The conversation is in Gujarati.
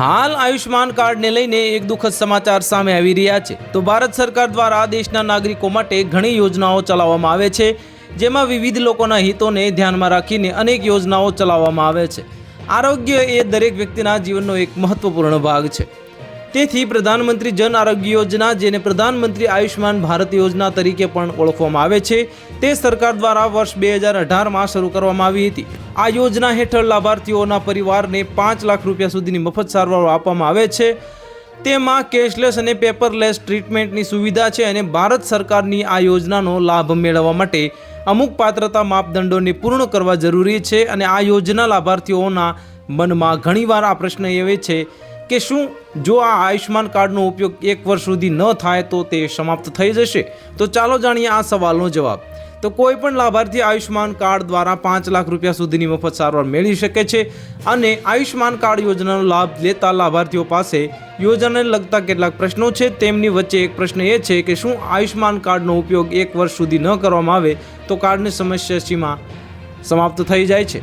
હાલ આયુષ્માન કાર્ડને લઈને એક દુઃખદ સમાચાર સામે આવી રહ્યા છે. તો ભારત સરકાર દ્વારા દેશના નાગરિકો માટે ઘણી યોજનાઓ ચલાવવામાં આવે છે, જેમાં વિવિધ લોકોના હિતોને ધ્યાનમાં રાખીને અનેક યોજનાઓ ચલાવવામાં આવે છે. આરોગ્ય એ દરેક વ્યક્તિના જીવનનો એક મહત્વપૂર્ણ ભાગ છે. તેથી પ્રધાનમંત્રી જન આરોગ્ય યોજના, જેને પ્રધાનમંત્રી આયુષ્યમાન ભારત યોજના તરીકે પણ ઓળખવામાં આવે છે, તે સરકાર દ્વારા વર્ષ બે હજાર અઢારમાં શરૂ કરવામાં આવી હતી. આ યોજના હેઠળ લાભાર્થીઓના પરિવારને પાંચ લાખ રૂપિયા સુધીની મફત સારવાર આપવામાં આવે છે. તેમાં કેશલેસ અને પેપરલેસ ટ્રીટમેન્ટની સુવિધા છે અને ભારત સરકારની આ યોજનાનો લાભ મેળવવા માટે અમુક પાત્રતા માપદંડોને પૂર્ણ કરવા જરૂરી છે અને આ યોજના લાભાર્થીઓના મનમાં ઘણીવાર આ પ્રશ્ન એવે છે કે શું જો આ આયુષ્માન કાર્ડનો ઉપયોગ એક વર્ષ સુધી ન થાય તો તે સમાપ્ત થઈ જશે? તો ચાલો જાણીએ આ સવાલનો જવાબ. તો કોઈ પણ લાભાર્થી આયુષ્માન કાર્ડ દ્વારા પાંચ લાખ રૂપિયા સુધીની મફત સારવાર મેળવી શકે છે અને આયુષ્માન કાર્ડ યોજનાનો લાભ લેતા લાભાર્થીઓ પાસે યોજનાને લગતા કેટલાક પ્રશ્નો છે. તેમની વચ્ચે એક પ્રશ્ન એ છે કે શું આયુષ્માન કાર્ડનો ઉપયોગ એક વર્ષ સુધી ન કરવામાં આવે તો કાર્ડની સમસ્યા સીમા સમાપ્ત થઈ જાય છે?